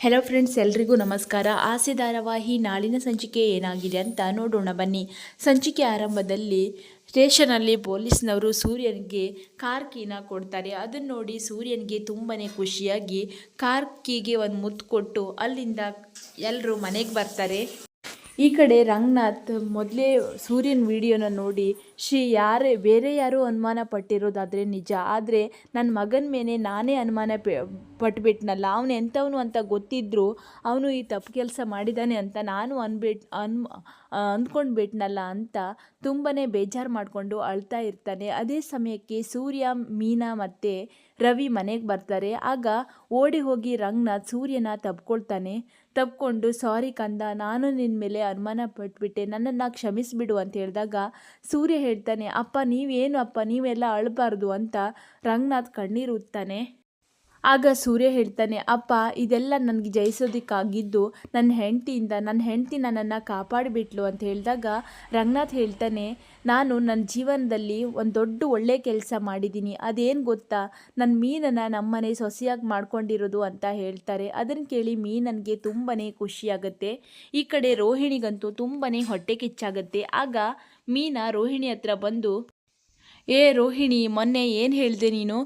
Hello friends ಎಲ್ರಿಗೂ ನಮಸ್ಕಾರ. ಆಸೆ ಧಾರಾವಾಹಿ ನಾಳಿನ ಸಂಚಿಕೆ ಏನಾಗಿದೆ ಅಂತ ನೋಡೋಣ ಬನ್ನಿ. ಸಂಚಿಕೆ ಆರಂಭದಲ್ಲಿ ಸ್ಟೇಷನಲ್ಲಿ ಪೊಲೀಸ್ನವರು ಸೂರ್ಯನಿಗೆ ಕಾರ್ ಕೀನ ಕೊಡ್ತಾರೆ. ಅದನ್ನು ನೋಡಿ ಸೂರ್ಯನಿಗೆ ತುಂಬಾ ಖುಷಿಯಾಗಿ ಕಾರ್ ಕೀಗೆ ಒಂದು ಮುತ್ತು ಕೊಟ್ಟು ಅಲ್ಲಿಂದ ಎಲ್ಲರೂ ಮನೆಗೆ ಬರ್ತಾರೆ. ಈ ಕಡೆ ರಂಗನಾಥ್ ಮೊದಲೇ ಸೂರ್ಯನ ವಿಡಿಯೋನ ನೋಡಿ, ಶ್ರೀ ಯಾರೇ, ಬೇರೆ ಯಾರೂ ಅನುಮಾನ ಪಟ್ಟಿರೋದಾದರೆ ನಿಜ. ಆದರೆ ನನ್ನ ಮಗನ ಮೇಲೆ ನಾನೇ ಅನುಮಾನ ಪೆ, ಪಟ್ಬಿಟ್ನಲ್ಲ. ಅವನು ಎಂಥವನು ಅಂತ ಗೊತ್ತಿದ್ದರೂ ಅವನು ಈ ತಪ್ಪು ಕೆಲಸ ಮಾಡಿದ್ದಾನೆ ಅಂತ ನಾನು ಅನ್ಬಿಟ್, ಅನ್ ಅಂದ್ಕೊಂಡ್ಬಿಟ್ನಲ್ಲ ಅಂತ ತುಂಬಾ ಬೇಜಾರು ಮಾಡಿಕೊಂಡು ಅಳ್ತಾ ಇರ್ತಾನೆ. ಅದೇ ಸಮಯಕ್ಕೆ ಸೂರ್ಯ, ಮೀನಾ ಮತ್ತು ರವಿ ಮನೆಗೆ ಬರ್ತಾರೆ. ಆಗ ಓಡಿ ಹೋಗಿ ರಂಗನಾಥ್ ಸೂರ್ಯನ ತಬ್ಕೊಳ್ತಾನೆ. ತಬ್ಕೊಂಡು, ಸಾರಿ ಕಂದ, ನಾನು ನಿನ್ನ ಮೇಲೆ ಅನುಮಾನ ಪಟ್ಬಿಟ್ಟೆ. ನನ್ನನ್ನು ಕ್ಷಮಿಸಿಬಿಡು ಅಂತ ಹೇಳಿದಾಗ ಸೂರ್ಯ ಹೇಳ್ತಾನೆ, ಅಪ್ಪ, ನೀವೇನು ಅಪ್ಪ? ನೀವೆಲ್ಲ ಅಳಬಾರ್ದು ಅಂತ ರಂಗನಾಥ್ ಕಣ್ಣೀರು ಉತ್ತಾನೆ ಆಗ ಸೂರ್ಯ ಹೇಳ್ತಾನೆ, ಅಪ್ಪ, ಇದೆಲ್ಲ ನನಗೆ ಜಯಿಸೋದಕ್ಕಾಗಿದ್ದು ನನ್ನ ಹೆಂಡತಿಯಿಂದ, ನನ್ನ ಹೆಂಡತಿ ನನ್ನನ್ನು ಕಾಪಾಡಿಬಿಟ್ಲು ಅಂತ ಹೇಳಿದಾಗ ರಂಗನಾಥ್ ಹೇಳ್ತಾನೆ, ನಾನು ನನ್ನ ಜೀವನದಲ್ಲಿ ಒಂದು ದೊಡ್ಡ ಒಳ್ಳೆ ಕೆಲಸ ಮಾಡಿದ್ದೀನಿ. ಅದೇನು ಗೊತ್ತಾ? ನನ್ನ ಮೀನನ್ನು ನಮ್ಮನೆ ಸೊಸೆಯಾಗಿ ಮಾಡ್ಕೊಂಡಿರೋದು ಅಂತ ಹೇಳ್ತಾರೆ. ಅದನ್ನು ಕೇಳಿ ಮೀನನಿಗೆ ತುಂಬಾ ಖುಷಿಯಾಗುತ್ತೆ. ಈ ಕಡೆ ರೋಹಿಣಿಗಂತೂ ತುಂಬಾ ಹೊಟ್ಟೆ ಕಿಚ್ಚಾಗುತ್ತೆ. ಆಗ ಮೀನಾ ರೋಹಿಣಿ ಹತ್ರ ಬಂದು ಏ ರೋಹಿಣಿ, ಮೊನ್ನೆ ಏನು ಹೇಳಿದೆ ನೀನು?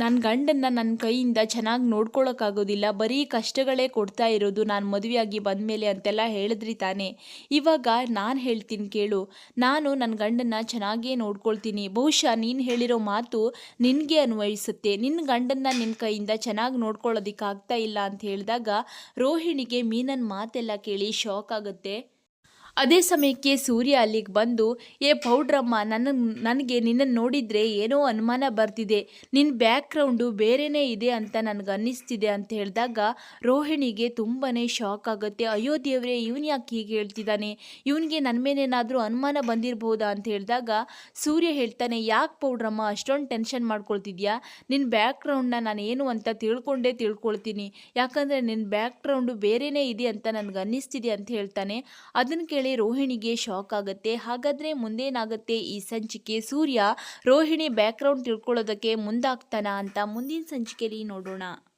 ನನ್ನ ಗಂಡನ್ನ ನನ್ನ ಕೈಯಿಂದ ಚೆನ್ನಾಗಿ ನೋಡ್ಕೊಳ್ಳೋಕ್ಕಾಗೋದಿಲ್ಲ ಬರೀ ಕಷ್ಟಗಳೇ ಕೊಡ್ತಾ ಇರೋದು ನಾನು ಮದುವೆಯಾಗಿ ಬಂದಮೇಲೆ ಅಂತೆಲ್ಲ ಹೇಳಿದ್ರಿ ತಾನೇ. ಇವಾಗ ನಾನು ಹೇಳ್ತೀನಿ ಕೇಳು. ನಾನು ನನ್ನ ಗಂಡನ್ನ ಚೆನ್ನಾಗೇ ನೋಡ್ಕೊಳ್ತೀನಿ. ಬಹುಶಃ ನೀನು ಹೇಳಿರೋ ಮಾತು ನಿನಗೆ ಅನ್ವಯಿಸುತ್ತೆ. ನಿನ್ನ ಗಂಡನ್ನ ನಿನ್ನ ಕೈಯಿಂದ ಚೆನ್ನಾಗಿ ನೋಡ್ಕೊಳ್ಳೋದಕ್ಕಾಗ್ತಾ ಇಲ್ಲ ಅಂತ ಹೇಳಿದಾಗ ರೋಹಿಣಿಗೆ ಮೀನನ್ ಮಾತೆಲ್ಲ ಕೇಳಿ ಶಾಕ್ ಆಗುತ್ತೆ. ಅದೇ ಸಮಯಕ್ಕೆ ಸೂರ್ಯ ಅಲ್ಲಿಗೆ ಬಂದು, ಏ ಪೌಡ್ರಮ್ಮ, ನನ್ನ, ನನಗೆ ನಿನ್ನನ್ನು ನೋಡಿದರೆ ಏನೋ ಅನುಮಾನ ಬರ್ತಿದೆ. ನಿನ್ನ ಬ್ಯಾಕ್ಗ್ರೌಂಡು ಬೇರೆಯೇ ಇದೆ ಅಂತ ನನಗೆ ಅನ್ನಿಸ್ತಿದೆ ಅಂತ ಹೇಳಿದಾಗ ರೋಹಿಣಿಗೆ ತುಂಬಾ ಶಾಕ್ ಆಗುತ್ತೆ. ಅಯ್ಯೋ ದೇವರೇ, ಇವನು ಯಾಕೆ ಹೀಗೆ ಹೇಳ್ತಿದ್ದಾನೆ? ಇವನಿಗೆ ನನ್ನ ಮೇಲೇನಾದರೂ ಅನುಮಾನ ಬಂದಿರಬಹುದಾ ಅಂತ ಹೇಳಿದಾಗ ಸೂರ್ಯ ಹೇಳ್ತಾನೆ, ಯಾಕೆ ಪೌಡ್ರಮ್ಮ, ಅಷ್ಟೊಂದು ಟೆನ್ಷನ್ ಮಾಡ್ಕೊಳ್ತಿದ್ಯಾ? ನಿನ್ನ ಬ್ಯಾಕ್ಗ್ರೌಂಡನ್ನ ನಾನು ಏನು ಅಂತ ತಿಳ್ಕೊಂಡೇ ತಿಳ್ಕೊಳ್ತೀನಿ. ಯಾಕಂದರೆ ನಿನ್ನ ಬ್ಯಾಕ್ಗ್ರೌಂಡು ಬೇರೆಯೇ ಇದೆ ಅಂತ ನನಗೆ ಅನ್ನಿಸ್ತಿದೆ ಅಂತ ಹೇಳ್ತಾನೆ. ಅದನ್ನು ಕೇಳಿ ರೋಹಿಣಿಗೆ ಶಾಕ್ ಆಗುತ್ತೆ, ಹಾಗಾದರೆ ಮುಂದೇನಾಗುತ್ತೆ ಈ ಸಂಚಿಕೆ? ಸೂರ್ಯ ರೋಹಿಣಿ ಬ್ಯಾಕ್ಗ್ರೌಂಡ್ ತಿಳ್ಕೊಳ್ಳೋದಕ್ಕೆ ಮುಂದಾಗ್ತಾನ ಅಂತ ಮುಂದಿನ ಸಂಚಿಕೆಯಲ್ಲಿ ನೋಡೋಣ.